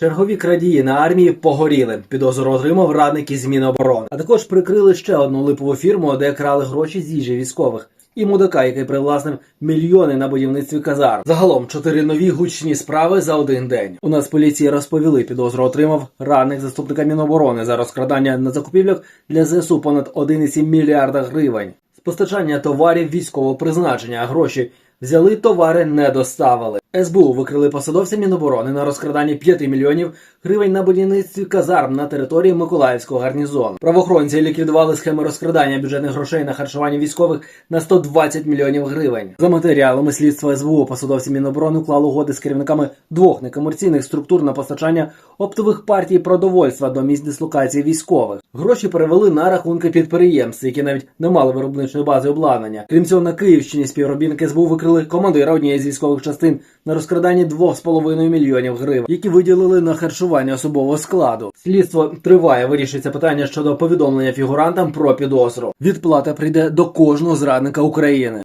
Чергові крадії на армії погоріли. Підозру отримав радник із Міноборони. А також прикрили ще одну липову фірму, де крали гроші з їжі військових. І мудака, який привласнив мільйони на будівництві казарм. Загалом чотири нові гучні справи за один день. У нас поліції розповіли, підозру отримав радник заступника Міноборони за розкрадання на закупівлях для ЗСУ понад 1,7 мільярда гривень. З постачання товарів військового призначення, а гроші взяли, товари не доставили. СБУ викрили посадовця Міноборони на розкраданні 5 мільйонів гривень на будівництві казарм на території Миколаївського гарнізону. Правоохоронці ліквідували схеми розкрадання бюджетних грошей на харчування військових на 120 мільйонів гривень. За матеріалами слідства СБУ посадовці Міноборони уклали угоди з керівниками двох некомерційних структур на постачання оптових партій продовольства до місць дислокації військових. Гроші перевели на рахунки підприємств, які навіть не мали виробничої бази обладнання. Крім цього, на Київщині співробітники СБУ викрили командира однієї з військових частин на розкраданні 2,5 мільйонів гривень, які виділили на харчування особового складу. Слідство триває, вирішується питання щодо повідомлення фігурантам про підозру. Відплата прийде до кожного зрадника України.